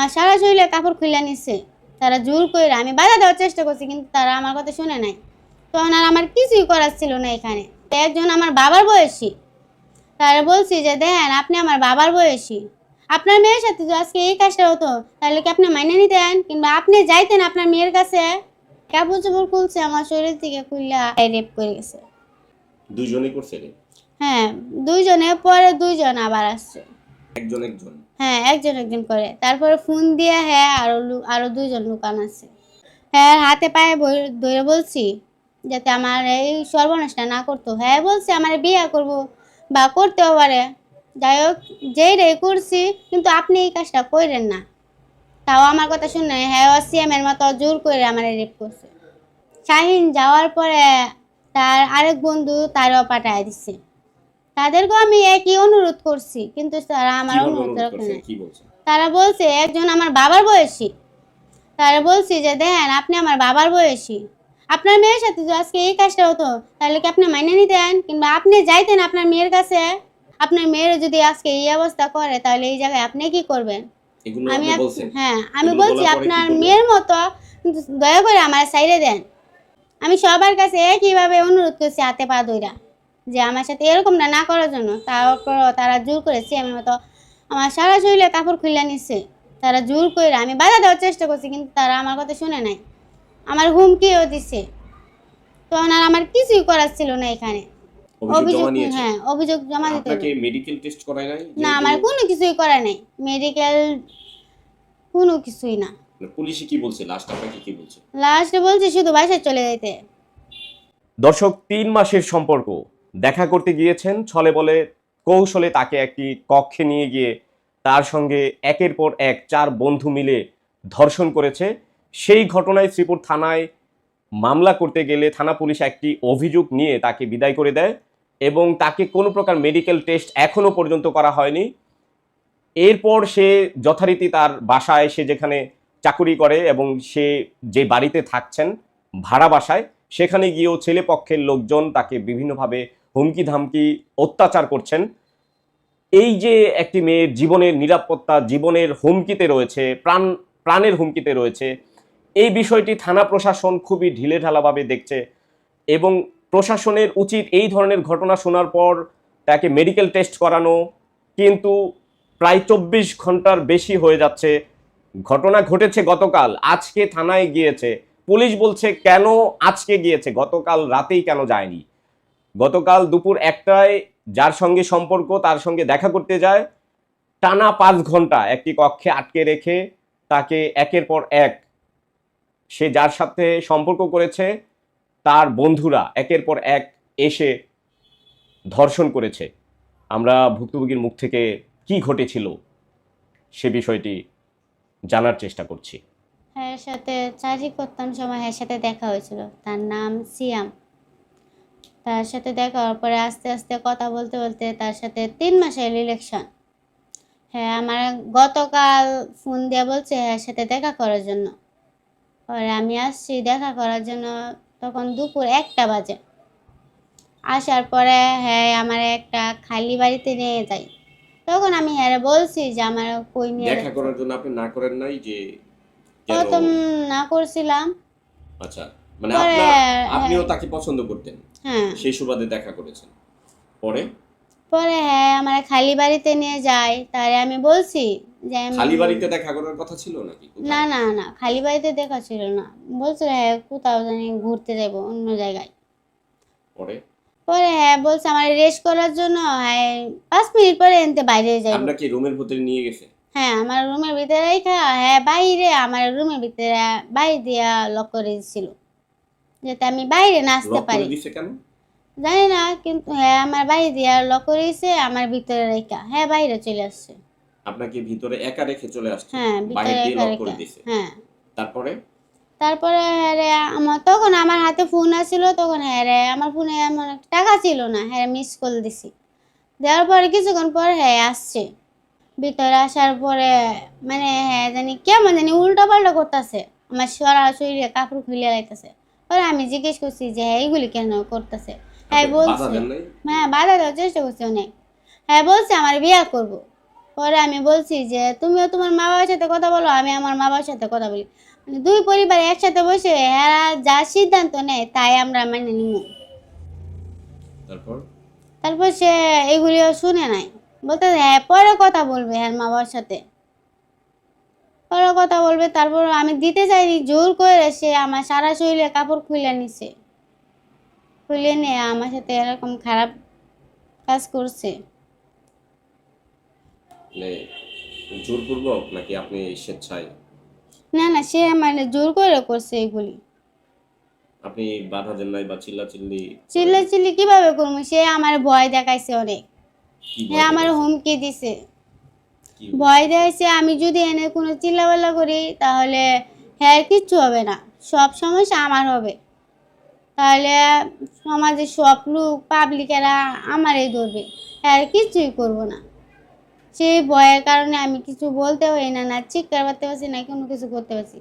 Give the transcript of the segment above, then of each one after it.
আমার সারা শরীরে কাপড় খুলে নিচ্ছে তারা জোর করে আমি বাধা দেওয়ার চেষ্টা করছি কিন্তু তারা আমার কথা শুনে নাই। তখন আর আমার কিছুই করার ছিল না এখানে। একজন আমার বাবার বয়সী। তারা বলছি যে দেন আপনি আমার বাবার বয়সী। আপনার মেয়ের সাথে যদি আজকে এই কাজটা হতো তাহলে কি আপনি মাইনে নিতেন? কিংবা আপনি যাইতেন আপনার মেয়ের কাছে? কাপড় চোপড় খুলছে আমার শরীর থেকে খুললা রেপ করে গেছে। দুইজনই করছে হ্যাঁ দুইজনে পরে দুইজন আবার আসছে। একজন একজন। হ্যাঁ একজন একজন করে। তারপরে ফোন দিয়ে হ্যাঁ আরও আরও দুইজন লুকান আছে। হ্যাঁ হাতে পায়ে ধরে বলছি যাতে আমার এই সর্বনাশটা না করতো। হ্যাঁ বলছি, আমার বিয়ে করব বা করতেও পারে। যাই হোক, যেই রে করছি, কিন্তু আপনি এই কাজটা করেন না। তাও আমার কথা শুনে হ্যাঁ সিএমের মতো জোর করে আমার রেপ করছে। শাহিন যাওয়ার পরে তার আরেক বন্ধু তারও পাঠায় দিচ্ছে তাদেরকেও আমি একই অনুরোধ করছি। কিন্তু তারা আমার অনুরোধ রাখে না কি বলছে? তারা বলছে একজন আমার বাবার বয়সী। তারা বলছি যে দেন আপনি আমার বাবার বয়সী। আপনার মেয়ের সাথে যদি আজকে এই কাজটা হতো। তাহলে কি আপনি মাইনে নিতেন? কিংবা আপনি যাইতেন আপনার মেয়ের কাছে? আপনার মেয়ের যদি আজকে এই অবস্থা করে তাহলে এই জায়গায় আপনি কি করবেন? আমি হ্যাঁ আমি বলছি আপনার মেয়ের মতো দয়া করে আমার সাইডে দেন। আমি সবার কাছে একইভাবে অনুরোধ করছি হাতে পা দইরা যে আমার সাথে এরকমটা না না করার জন্য তারপর তারা জোর করেছে আমি মতো আমার সারা শরীরে কাপড় খুলে নিচ্ছে তারা জোর করে আমি বাধা দেওয়ার চেষ্টা করছি কিন্তু তারা আমার কথা শুনে নাই। আমার হুমকিও দিছে। তখন আর আমার কিছুই করার ছিল না এখানে। অভিযোগ হ্যাঁ অভিযোগ জমা দিতে মেডিকেল টেস্ট করায় নাই? না আমার কোনো কিছুই করা নাই। মেডিকেল কোনো কিছুই না। পুলিশে কি বলছে? লাস্ট আপনাকে কি বলছে? লাস্টে বলছে শুধু বাসায় চলে যেতে দর্শক তিন মাসের সম্পর্ক। দেখা করতে গিয়েছেন, ছলে বলে কৌশলে তাকে একটি কক্ষে নিয়ে গিয়ে তার সঙ্গে একের পর এক চার বন্ধু মিলে ধর্ষণ করেছে। সেই ঘটনায় শ্রীপুর থানায় মামলা করতে গেলে থানা পুলিশ একটি অভিযোগ নিয়ে তাকে বিদায় করে দেয় এবং তাকে কোনো প্রকার মেডিকেল টেস্ট এখনও পর্যন্ত করা হয়নি। এরপর সে যথারীতি তার বাসায়, সে যেখানে চাকুরি করে এবং সে যে বাড়িতে থাকছেন, ভাড়া বাসায়, সেখানে গিয়েও ছেলে পক্ষের লোকজন তাকে বিভিন্নভাবে হুমকি ধামকি অত্যাচার করছেন। এই যে একটি মেয়ের জীবনের নিরাপত্তা, জীবনের হুমকিতে রয়েছে, প্রাণ, প্রাণের হুমকিতে রয়েছে, এই বিষয়টি থানা প্রশাসন খুবই ঢিলেঢালাভাবে দেখছে এবং প্রশাসনের উচিত এই ধরনের ঘটনা শোনার পর তাকে মেডিকেল টেস্ট করানো, কিন্তু প্রায় চব্বিশ ঘণ্টার বেশি হয়ে যাচ্ছে। ঘটনা ঘটেছে গতকাল, আজকে থানায় গিয়েছে। পুলিশ বলছে, কেন আজকে গিয়েছে? গতকাল রাতেই কেন যায়নি? গতকাল দুপুর একটায় যার সঙ্গে সম্পর্ক, তার সঙ্গে দেখা করতে যায়। টানা পাঁচ ঘণ্টা একটি কক্ষে আটকে রেখে তাকে একের পর এক সে যার সাথে সম্পর্ক করেছে, তার বন্ধুরা একের পর এক এসে ধর্ষণ করেছে। আমরা ভুক্তভোগীর মুখ থেকে কি ঘটেছিল সে বিষয়টি জানার চেষ্টা করছি। হ্যাঁ সাথে চাকরি করতাম সময় হ্যাঁ সাথে দেখা হয়েছিল। তার নাম সিয়াম। তার সাথে দেখা হওয়ার পরে আস্তে আস্তে কথা বলতে বলতে তার সাথে তিন মাসের ইলেকশন হ্যাঁ আমার গতকাল ফোন দিয়ে বলছে হ্যাঁ সাথে দেখা করার জন্য। পরে আমি আসছি দেখা করার জন্য তখন দুপুর একটা বাজে। আসার পরে হ্যাঁ আমার একটা খালি বাড়িতে নিয়ে যাই। তখন আমি হ্যাঁ বলছি যে আমার কই নিয়ে দেখা করার জন্য আপনি না করেন নাই যে প্রথম না করছিলাম। আচ্ছা মানে পরে, আপনিও হ্যাঁ। তাকে পছন্দ করতেন? হ্যাঁ। সেই সুবাদে দেখা করেছেন। পরে? পরে হ্যাঁ আমার খালি বাড়িতে নিয়ে যায় তারে আমি বলছি যে আমি- খালি বাড়িতে দেখা করার কথা ছিল নাকি না না না খালি বাড়িতে দেখা ছিল না। বলছিল হ্যাঁ কোথাও জানি ঘুরতে যাব অন্য জায়গায়। পরে? পরে হ্যাঁ বলছে আমার রেস্ট করার জন্য হ্যাঁ পাঁচ মিনিট পরে এনতে বাইরে যাব আমরা কি রুমের ভিতরে নিয়ে গেছে? হ্যাঁ আমার রুমের ভিতরে রেখা হ্যাঁ বাইরে আমার রুমের ভিতরে বাইরে দিয়া লক করে দিছিল। যাতে আমি বাইরে নাচতে লক পারি। জানি না কিন্তু হ্যাঁ আমার বাইরে দিয়া লক করেছে আমার ভিতরে রেখা। হ্যাঁ বাইরে চলে আসছে। আপনাকে ভিতরে একা রেখে চলে আসছে? হ্যাঁ বাইরে ভিতরে একা করে রেখা। দিছে? হ্যাঁ। তারপরে? তারপরে হ্যাঁ আমার তখন আমার হাতে ফোন আসছিল তখন হ্যাঁ রে আমার ফোনে এমন টাকা ছিল না। হ্যাঁ মিস কল দিছি। দেওয়ার পরে কিছুক্ষণ পর হ্যাঁ আসছে। ভিতরে আসার পরে মানে হ্যাঁ জানি কেমন জানি উল্টা পাল্টা করতেছে। আমার সরা শরীরে কাপড় খুলে লাইতেছে পরে আমি জিজ্ঞেস করছি যে এইগুলি কেন করতেছে? হ্যাঁ বলছে। হ্যাঁ বাধা দেওয়ার চেষ্টা করছি অনেক। হ্যাঁ বলছে আমার বিয়ে করব। পরে আমি বলছি যে তুমিও তোমার মা বাবার সাথে কথা বলো আমি আমার মা বাবার সাথে কথা বলি। মানে দুই পরিবার একসাথে বসে এরা যা সিদ্ধান্ত নেয় তাই আমরা মেনে নিব। তারপর? তারপর সে এগুলিও শুনে নাই। বলতে হ্যাঁ পরে কথা বলবে হ্যাঁ মা বাবার সাথে। পরে কথা বলবে তারপর আমি দিতে চাইনি জোর করে সে আমার সারা শরীরে কাপড় খুলে নিছে। খুলে নিয়ে আমার সাথে এরকম খারাপ কাজ করছে। মানে জোরপূর্বক নাকি আপনি স্বেচ্ছায়? না না সে মানে জোর করে করছে এগুলি। আপনি বাধা দেন নাই বা চিল্লাচিল্লি চিল্লা চিল্লি কীভাবে করব? সে আমার ভয় দেখাইছে অনেক। হ্যাঁ আমার হুমকি দিছে। ভয় দেখাইছে আমি যদি এনে কোনো চিল্লাপাল্লা করি, তাহলে হ্যাঁ কিচ্ছু হবে না। সব সমস্যা আমার হবে। তাহলে সমাজে সব লোক, পাবলিকেরা আমারই ধরবে। হ্যাঁ কিচ্ছুই করব না। সেই ভয়ের কারণে আমি কিছু বলতে পারি না না চিৎকার করতে পারছি, না কোনো কিছু করতে পারছি।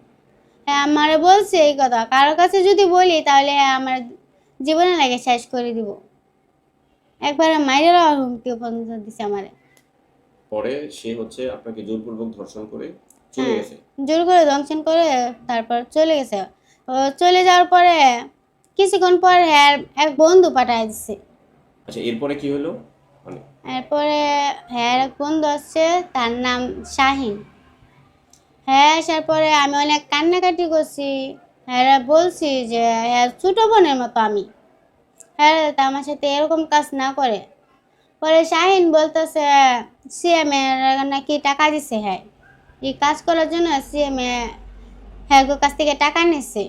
হ্যাঁ আমারে বলছে এই কথা। কারোর কাছে যদি বলি, তাহলে আমার জীবনে লাগে শেষ করে দিব। একবার দেওয়ার হুমকি পর্যন্ত দিছে আমারে। পরে সে হচ্ছে আপনাকে জোরপূর্বক ধর্ষণ করে চলে হ্যাঁ। গেছে। জোর করে দংশন করে তারপর চলে গেছে। চলে যাওয়ার পরে কিছুক্ষণ পর হ্যাঁ এক বন্ধু পাঠায় দিচ্ছে আচ্ছা এরপরে কি হলো? মানে এরপরে হ্যাঁ এক বন্ধু আসছে তার নাম শাহিন। হ্যাঁ আসার পরে আমি অনেক কান্নাকাটি করছি। হ্যাঁ বলছি যে হ্যাঁ ছোটো বোনের মতো আমি। হ্যাঁ আমার সাথে এরকম কাজ না করে। পরে শাহিন বলতেছে সিএম এর নাকি টাকা দিছে হ্যাঁ। এই কাজ করার জন্য সিএম এ হ্যাঁ কাছ থেকে টাকা নিচ্ছে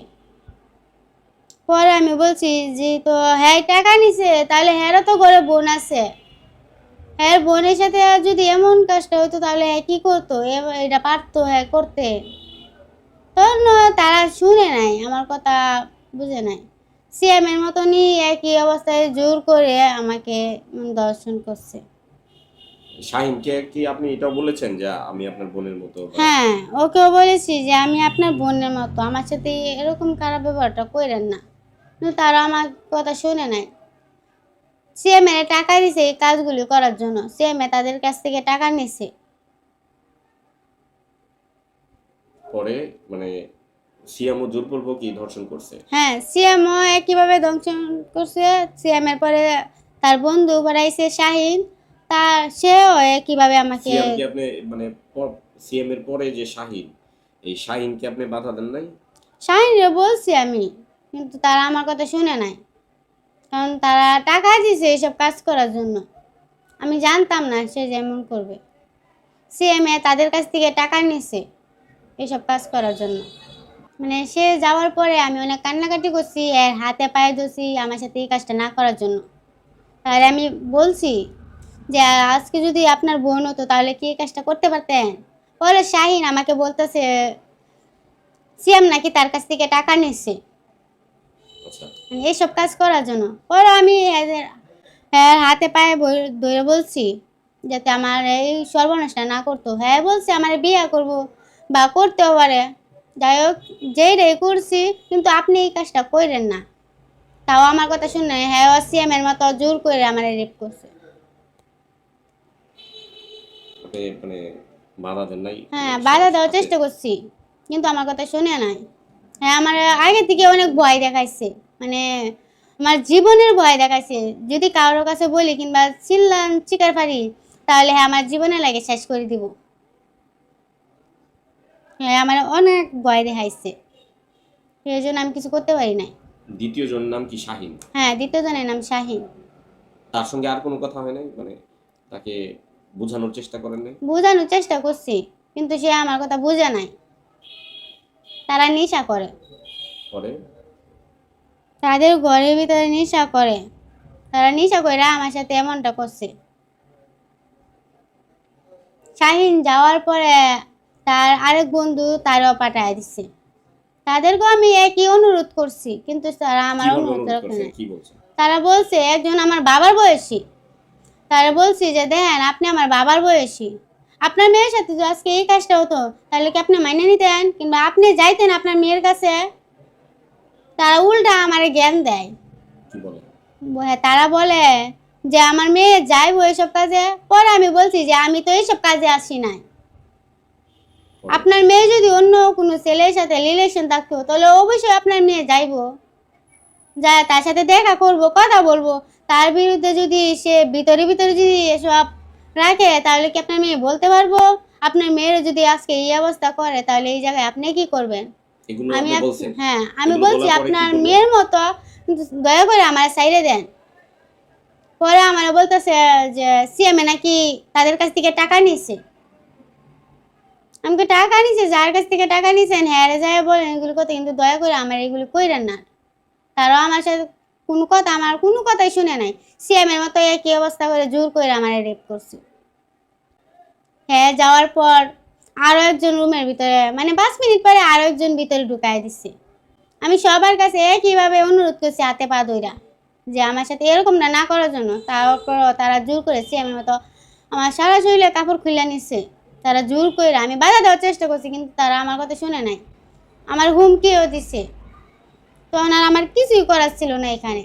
পরে আমি বলছি যে, তো হ্যাঁ টাকা নিছে, তাহলে হ্যাঁরও তো ঘরে বোন আছে। হ্যাঁ বোনের সাথে যদি এমন কাজটা হতো, তাহলে হ্যাঁ কী করতো? এটা পারতো হ্যাঁ করতে। তখন তারা শুনে নাই, আমার কথা বুঝে নাই। সিএম এর মতনই একই অবস্থায় জোর করে আমাকে দর্শন করছে। শাহিনকে কি আপনি এটাও বলেছেন যে আমি আপনার বোনের মতো হ্যাঁ ওকেও বলেছি যে আমি আপনার বোনের মতো। আমার সাথে এরকম খারাপ ব্যবহারটা করেন না। কিন্তু তারা আমার কথা শুনে নাই। এর টাকা দিছে এই কাজগুলি করার জন্য। এ তাদের কাছ থেকে টাকা নিছে। পরে মানে সিয়ামও জোরপূর্বকই ধর্ষণ করছে। হ্যাঁ সিএমও একইভাবে দংশন করছে। পরে তার বন্ধু বাড়াইছে শাহিন। তার সেও একইভাবে আমাকে সিয়ামকে আপনি মানে সিএম এর পরে যে শাহিন এই শাহিনকে আপনি বাধা দেন নাই? শাহিনরে বলছি আমি কিন্তু তারা আমার কথা শুনে নাই। কারণ তারা টাকা দিছে এইসব কাজ করার জন্য। আমি জানতাম না সে যেমন করবে। সিএমএ তাদের কাছ থেকে টাকা নিছে এইসব কাজ করার জন্য। মানে সে যাওয়ার পরে আমি অনেক কান্নাকাটি করছি এর হাতে পায়ে ধরছি আমার সাথে এই কাজটা না করার জন্য। তাহলে আমি বলছি যে আজকে যদি আপনার বোন হতো তাহলে কি এই কাজটা করতে পারতেন? পরে শাহিন আমাকে বলতেছে সিএম নাকি তার কাছ থেকে টাকা নিচ্ছে মানে এইসব কাজ করার জন্য। পরে আমি হাতে পায়ে ধরে বলছি যাতে আমার এই সর্বনাশটা না করতো। হ্যাঁ বলছে আমার বিয়ে করব বা করতেও পারে। যাই হোক যেই রে করছি কিন্তু আপনি এই কাজটা করেন না। তাও আমার কথা শুনে হ্যাঁ সিএম এর মতো জোর করে আমার রেপ করছে। মানে বাধা দেন নাই। হ্যাঁ বাধা দেওয়ার চেষ্টা করছি কিন্তু আমার কথা শুনে নাই। হ্যাঁ আমার আগে থেকে অনেক ভয় দেখাইছে মানে আমার জীবনের ভয় দেখাইছে। যদি কারোর কাছে বলি কিংবা চিল্লান চিকার পারি তাহলে হ্যাঁ আমার জীবনে লাগে শেষ করে দিব। হ্যাঁ আমার অনেক ভয় দেখাইছে। সেই জন্য আমি কিছু করতে পারি নাই। দ্বিতীয় জনের নাম কি শাহিন? হ্যাঁ দ্বিতীয় জনের নাম শাহিন। তার সঙ্গে আর কোনো কথা হয় নাই? মানে তাকে বোঝানোর চেষ্টা করেন নাই বোঝানোর চেষ্টা করছি কিন্তু সে আমার কথা বোঝে নাই। তারা নেশা করে। পরে তাদের ঘরের ভিতরে নেশা করে। তারা নেশা করে আমার সাথে এমনটা করছে। শাহিন যাওয়ার পরে তার আরেক বন্ধু তারও পাঠায় দিচ্ছে তাদেরকে আমি একই অনুরোধ করছি কিন্তু তারা আমার অনুরোধ রাখে না তারা বলছে একজন আমার বাবার বয়সী। তারা বলছি যে দেখেন আপনি আমার বাবার বয়সী। আপনার মেয়ের সাথে যদি আজকে এই কাজটা হতো। তাহলে কি আপনি মাইনে নিতেন? কিংবা আপনি যাইতেন আপনার মেয়ের কাছে? তারা উল্টা আমার জ্ঞান দেয়। হ্যাঁ, তারা বলে যে আমার মেয়ে যাইবো এইসব কাজে পরে আমি বলছি যে আমি তো এইসব কাজে আসি নাই। আপনার মেয়ে যদি অন্য কোনো ছেলের সাথে রিলেশন থাকতো তাহলে অবশ্যই আপনার মেয়ে যাইবো। যা তার সাথে দেখা করব কথা বলব। তার বিরুদ্ধে যদি সে ভিতরে ভিতরে যদি এসব রাখে তাহলে কি আপনার মেয়ে বলতে পারব? আপনার মেয়ের যদি আজকে এই অবস্থা করে তাহলে এই জায়গায় আপনি কি করবেন? আমি হ্যাঁ আমি বলছি আপনার মেয়ের মতো দয়া করে আমার সাইডে দেন। পরে আমার বলতেছে যে সিএমএ নাকি তাদের কাছ থেকে টাকা নিছে? আমাকে টাকা নিছে? যার কাছ থেকে টাকা নিছেন হ্যাঁ রে যায় বলেন এগুলো কথা কিন্তু দয়া করে আমার এগুলো কইরেন না। তারাও আমার সাথে কোনো কথা আমার, কোনো কথাই শুনে নাই। সিএমের মতো একই অবস্থা করে জোর করে আমার রেপ করছে। হ্যাঁ যাওয়ার পর আরও একজন রুমের ভিতরে মানে পাঁচ মিনিট পরে আরও একজন ভিতরে ঢুকাই দিচ্ছে আমি সবার কাছে একইভাবে অনুরোধ করছি হাতে পা দইরা যে আমার সাথে এরকমটা না করার জন্য। তারপর তারা জোর করেছে আমি মতো আমার সারা শরীরে কাপড় খুলে নিচ্ছে তারা জোর করে আমি বাধা দেওয়ার চেষ্টা করছি, কিন্তু তারা আমার কথা শুনে নাই। আমার হুমকিও দিছে। তখন আর আমার কিছুই করার ছিল না এখানে।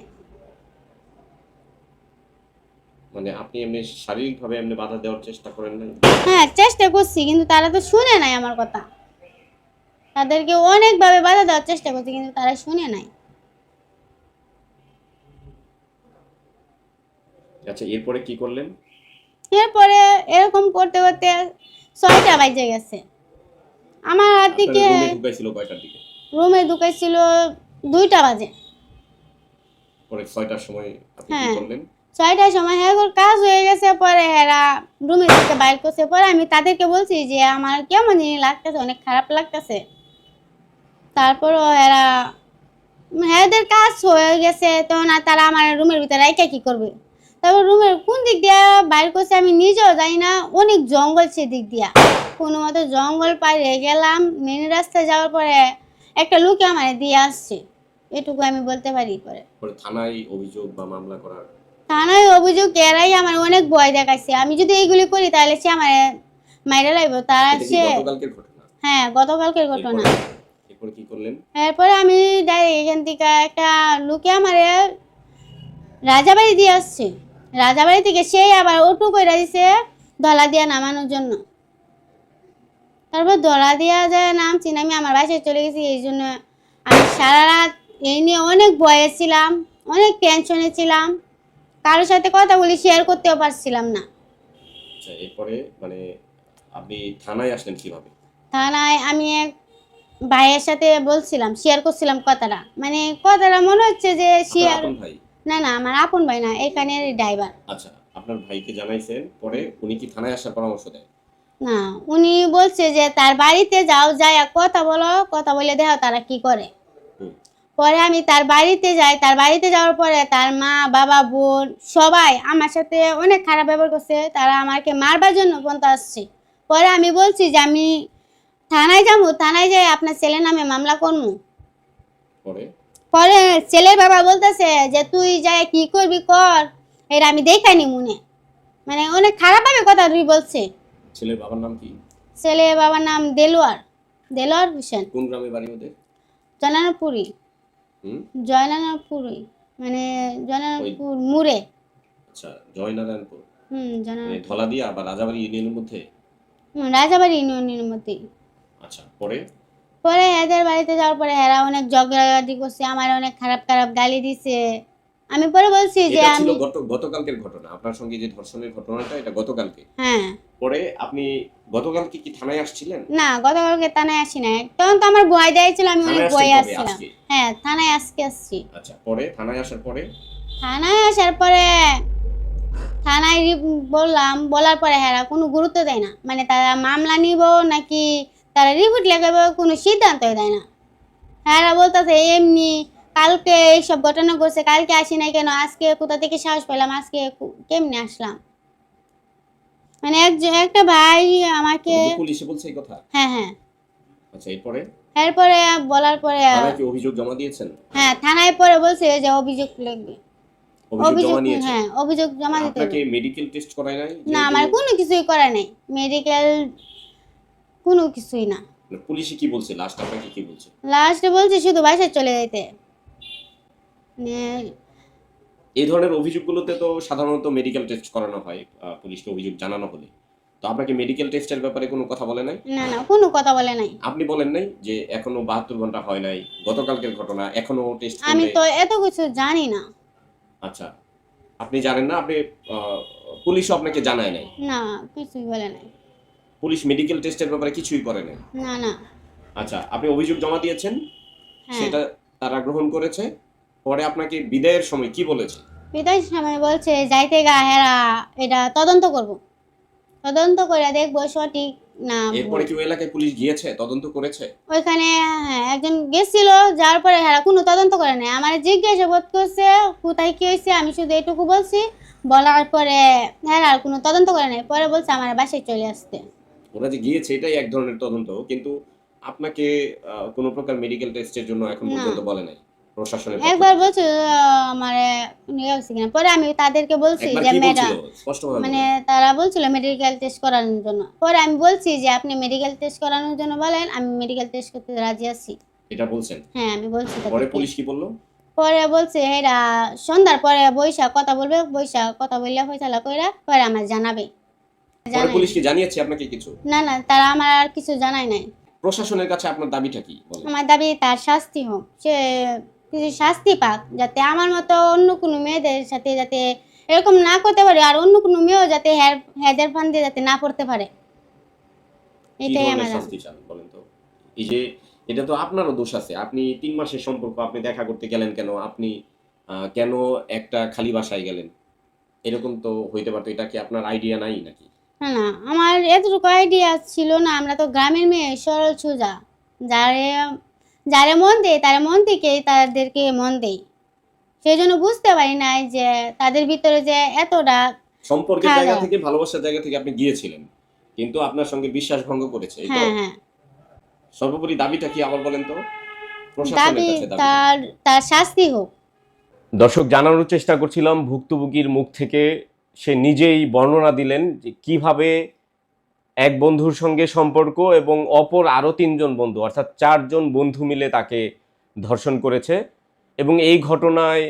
মানে আপনি এমনি শারীরিকভাবে এমনি বাধা দেওয়ার চেষ্টা করেন নাই? হ্যাঁ চেষ্টা করছি কিন্তু তারা তো শুনে নাই আমার কথা। তাদেরকে অনেকভাবে বাধা দেওয়ার চেষ্টা করছি কিন্তু তারা শুনে নাই। আচ্ছা এরপরে কি করলেন? এরপরে এরকম করতে করতে ছয়টা বাজে গেছে। আমার হাত থেকে রুমে ঢুকাইছিল কয়টার দিকে? রুমে ঢুকেছিল দুইটা বাজে। পরে ছয়টার সময় আপনি কি হ্যাঁ। করলেন? ছয়টার সময় হ্যাঁ কাজ হয়ে গেছে পরে হেরা রুমে থেকে বাইর করছে। পরে আমি তাদেরকে বলছি যে আমার কেমন জিনিস লাগতেছে অনেক খারাপ লাগতেছে। তারপরও এরা হ্যাঁদের কাজ হয়ে গেছে তখন আর তারা আমার রুমের ভিতরে রাইখা কি করবে? তারপর রুমের কোন দিক দিয়ে বাইর করছে আমি নিজেও জানি না অনেক জঙ্গল সেদিক দিয়া। কোনো মতো জঙ্গল পাড়ে গেলাম মেন রাস্তায় যাওয়ার পরে একটা লুকে আমার দিয়ে আসছে। এটুকু আমি বলতে পারি পরে। পরে থানায় অভিযোগ বা মামলা করার? থানায় অভিযোগ এরাই আমার অনেক ভয় দেখাচ্ছে আমি যদি এইগুলি করি তাহলে সে আমার মাইরা লাগবে তারা সে গতকালকের ঘটনা? হ্যাঁ গতকালকের ঘটনা। এরপরে- কি করলেন? এরপরে আমি ডাইরেক্ট এখান থেকে একটা লোকে আমার রাজাবাড়ি দিয়ে আসছে। রাজাবাড়ি থেকে সেই আবার অটো করে দিছে ধলা দিয়া নামানোর জন্য। তারপর ধলা দিয়া যায় নামছি না আমি আমার বাসায় চলে গেছি এই জন্য আমি সারা রাত এই নিয়ে অনেক ভয়ে ছিলাম অনেক টেনশনে ছিলাম। কারোর সাথে কথা বলি শেয়ার করতেও পারছিলাম না। আচ্ছা এরপরে মানে আপনি থানায় আসলেন কীভাবে? থানায় আমি এক ভাইয়ের সাথে বলছিলাম শেয়ার করছিলাম কথাটা। মানে কথাটা মনে হচ্ছে যে আপনার শেয়ার আপন ভাই? না না আমার আপন ভাই না এখানের ড্রাইভার আচ্ছা আপনার ভাইকে জানাইছেন পরে উনি কি থানায় আসার পরামর্শ দেয় না উনি বলছে যে তার বাড়িতে যাও যাই কথা বলো কথা বলে দেখো তারা কি করে। পরে আমি তার বাড়িতে যাই তার বাড়িতে যাওয়ার পরে তার মা বাবা বোন সবাই আমার সাথে অনেক খারাপ ব্যবহার করছে তারা আমাকে মারবার জন্য পর্যন্ত আসছে। পরে আমি বলছি যে আমি থানায় যাব থানায় যাই আপনার ছেলের নামে মামলা করব। পরে? পরে ছেলের বাবা বলতেছে যে তুই যাই কি করবি কর এটা আমি দেখাইনি মনে। মানে অনেক খারাপভাবে কথা তুই বলছে। ছেলের বাবার নাম কি? ছেলের বাবার নাম দেলোয়ার। দেলোয়ার হোসেন। কোন গ্রামে বাড়ি ওদের? জয়নানপুরি হুম? জয়নানপুরি মানে জয়নানপুর মুরে আচ্ছা জয়নারায়ণপুর হুম মানে জয়নানপুর ধলাদিয়া বা রাজাবাড়ি ইউনিয়নের মধ্যে? হুম, রাজাবাড়ি ইউনিয়নের মধ্যেই। আচ্ছা পরে? পরে এদের বাড়িতে যাওয়ার পরে এরা অনেক ঝগড়াঝাটি করছে আমার অনেক খারাপ খারাপ গালি দিছে। আমি পরে বলছি যে আমি গত গতকালকের ঘটনা। আপনার সঙ্গে যে ধর্ষণের ঘটনাটা এটা গতকালকে? হ্যাঁ। পরে আপনি গতকালকে কি থানায় আসছিলেন? না গতকালকে থানায় আসি না তখন তো আমার ভয় দিয়েছিল আমি অনেক ভয়ে আসছিলাম। হ্যাঁ থানায় আজকে আসছি। আচ্ছা পরে? থানায় আসার পরে? থানায় আসার পরে থানায় বললাম বলার পরে হ্যাঁ কোনো গুরুত্ব দেয় না। মানে তারা মামলা নিব নাকি তারা রিপোর্ট লেখাবে কোনো সিদ্ধান্তই দেয় না। হ্যাঁ বলতেছে এমনি কালকে এইসব ঘটনা ঘটছে কালকে আসি নাই কেন? আজকে কোথা থেকে সাহস পেলাম? আজকে কেমনে আসলাম? মানে একজন একটা ভাই আমাকে পুলিশে বলছে এই কথা? হ্যাঁ হ্যাঁ। আচ্ছা এরপরে? এরপরে বলার পরে কি অভিযোগ জমা দিয়েছেন? হ্যাঁ থানায় পরে বলছে যে অভিযোগ লিখবে অভিযোগ জমা নিয়েছেন? হ্যাঁ অভিযোগ জমা দিতে আপনাকে মেডিকেল টেস্ট করায় নাই? না আমার কোনো কিছুই করা নাই। মেডিকেল কোনো কিছুই না। মানে পুলিশে কি বলছে? লাস্ট আপনাকে কি বলছে? লাস্টে বলছে শুধু বাসায় চলে যেতে মানে এই ধরনের অভিযোগগুলোতে তো সাধারণত মেডিকেল টেস্ট করানো হয় পুলিশকে অভিযোগ জানানো হলে। তো আপনাকে মেডিকেল টেস্টের ব্যাপারে কোনো কথা বলে নাই? না না কোনো কথা বলে নাই। আপনি বলেন নাই যে এখনও বাহাত্তর ঘণ্টা হয় নাই গতকালকের ঘটনা এখনও টেস্ট আমি তো এত কিছু জানি না। আচ্ছা আপনি জানেন না? আপনি পুলিশও আপনাকে জানায় নাই? না কিছুই বলে নাই। পুলিশ মেডিকেল টেস্টের ব্যাপারে কিছুই করে নাই? না না। আচ্ছা আপনি অভিযোগ জমা দিয়েছেন? হ্যাঁ। সেটা তারা গ্রহণ করেছে? পরে আপনাকে বিদায়ের সময় কি বলেছে? বিদায় সময় বলছে যাইতে গা হেরা এটা তদন্ত করব। তদন্ত করে দেখব সঠিক না এরপরে কি ওই এলাকায় পুলিশ গিয়েছে তদন্ত করেছে? ওইখানে হ্যাঁ, একজন গেছিল যার পরে হেরা কোনো তদন্ত করে নাই। আমার জিজ্ঞাসাবাদ করছে কোথায় কি হয়েছে? আমি শুধু এটুকু বলছি। বলার পরে হেরা আর কোনো তদন্ত করে নাই। পরে বলছে আমার বাসায় চলে আসতে। ওরা যে গিয়েছে এটাই এক ধরনের তদন্ত। কিন্তু আপনাকে কোনো প্রকার মেডিকেল টেস্টের জন্য এখন। পর্যন্ত বলে নাই। প্রশাসনের একবার থেকে। বলছে আমার নিয়ে আসছে কিনা? পরে আমি তাদেরকে বলছি যে ম্যাডাম মানে তারা বলছিল মেডিকেল টেস্ট করানোর জন্য। পরে আমি বলছি যে আপনি মেডিকেল টেস্ট করানোর জন্য বলেন আমি মেডিকেল টেস্ট করতে রাজি আছি। এটা বলছেন? হ্যাঁ আমি বলছি পরে পুলিশ কি বলল? পরে বলছে এরা সন্ধ্যার পরে বৈশাখ কথা বলবে বৈশাখ কথা বললে ফয়সালা কইরা পরে আমার জানাবে। পরে পুলিশ কি জানিয়েছে আপনাকে কিছু? না না তারা আমার আর কিছু জানাই নাই। প্রশাসনের কাছে আপনার দাবিটা কি আমার দাবি তার শাস্তি হোক। সে কিছু শাস্তি পাক যাতে আমার মতো অন্য কোনো মেয়েদের সাথে যাতে এরকম না করতে পারে আর অন্য কোনো মেয়েও যাতে হ্যাদের ফান্দে যাতে না পড়তে পারে। এটাই আমার বলেন তো? এই যে এটা তো আপনারও দোষ আছে। আপনি তিন মাসের সম্পর্ক আপনি দেখা করতে গেলেন কেন? আপনি কেন একটা খালি বাসায় গেলেন? এরকম তো হইতে পারতো। এটা কি আপনার আইডিয়া নাই নাকি? না না আমার এতটুকু আইডিয়া ছিল না। আমরা তো গ্রামের মেয়ে সরল সোজা যারে যারে মন দেয় তারা মন থেকে তাদেরকে মন দেই সেই জন্য বুঝতে পারি নাই যে তাদের ভিতরে যে এতটা সম্পর্কের জায়গা। থেকে ভালোবাসার জায়গা থেকে আপনি গিয়েছিলেন। কিন্তু আপনার সঙ্গে বিশ্বাস ভঙ্গ করেছে হ্যাঁ হ্যাঁ। সর্বোপরি দাবিটা কি আবার বলেন তো? দাবি। তার তার শাস্তি হোক। দর্শক জানানোর চেষ্টা করছিলাম ভুক্তভোগীর মুখ থেকে। সে নিজেই বর্ণনা দিলেন যে কীভাবে এক বন্ধুর সঙ্গে সম্পর্ক এবং অপর আরও তিনজন বন্ধু, অর্থাৎ চারজন বন্ধু মিলে তাকে ধর্ষণ করেছে। এবং এই ঘটনায়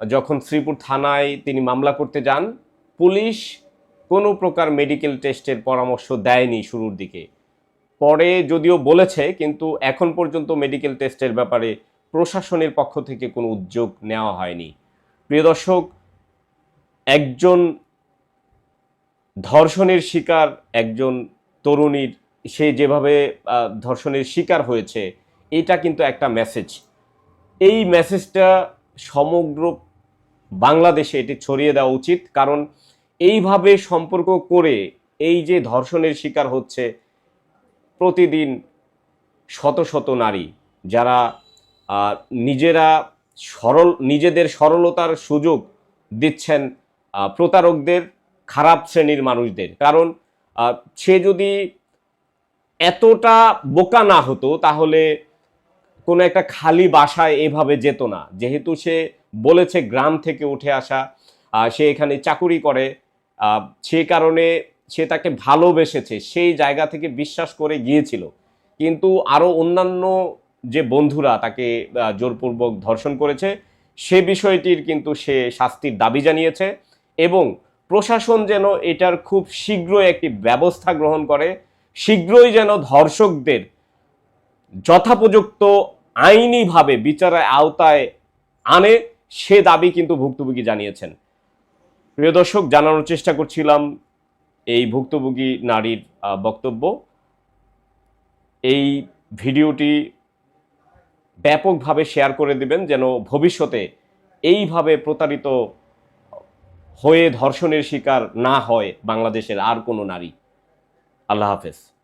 যখন শ্রীপুর থানায় তিনি মামলা করতে যান, পুলিশ কোনো প্রকার মেডিকেল টেস্টের পরামর্শ দেয়নি শুরুর দিকে। পরে যদিও বলেছে, কিন্তু এখন পর্যন্ত মেডিকেল টেস্টের ব্যাপারে প্রশাসনের পক্ষ থেকে কোনো উদ্যোগ নেওয়া হয়নি। প্রিয় দর্শক, একজন ধর্ষণের শিকার একজন তরুণীর, সে যেভাবে ধর্ষণের শিকার হয়েছে, এটা কিন্তু একটা মেসেজ এই মেসেজটা সমগ্র বাংলাদেশে এটি ছড়িয়ে দেওয়া উচিত, কারণ এইভাবে সম্পর্ক করে এই যে ধর্ষণের শিকার হচ্ছে, প্রতিদিন শত শত নারী, যারা নিজেরা সরল, নিজেদের সরলতার সুযোগ দিচ্ছেন প্রতারকদের খারাপ শ্রেণির মানুষদের। কারণ সে যদি এতটা বোকা না হতো, তাহলে কোনো একটা খালি বাসায় এভাবে যেত না। যেহেতু সে বলেছে গ্রাম থেকে উঠে আসা সে এখানে চাকুরি করে সে কারণে সে তাকে ভালোবেসেছে, সেই জায়গা থেকে বিশ্বাস করে গিয়েছিল। কিন্তু আরও অন্যান্য যে বন্ধুরা তাকে জোরপূর্বক ধর্ষণ করেছে, সে বিষয়টির কিন্তু সে শাস্তির দাবি জানিয়েছে এবং প্রশাসন যেন এটার খুব শীঘ্রই একটি ব্যবস্থা গ্রহণ করে, শীঘ্রই যেন ধর্ষকদের যথাপযুক্ত আইনিভাবে বিচারের আওতায় আনে, সে দাবি কিন্তু ভুক্তভোগী জানিয়েছেন। প্রিয় দর্শক, জানানোর চেষ্টা করছিলাম এই ভুক্তভোগী নারীর বক্তব্য। এই ভিডিওটি ব্যাপকভাবে শেয়ার করে দিবেন, যেন ভবিষ্যতে এইভাবে প্রতারিত হয়ে ধর্ষণের শিকার না হয় বাংলাদেশের আর কোনো নারী। আল্লাহ হাফেজ।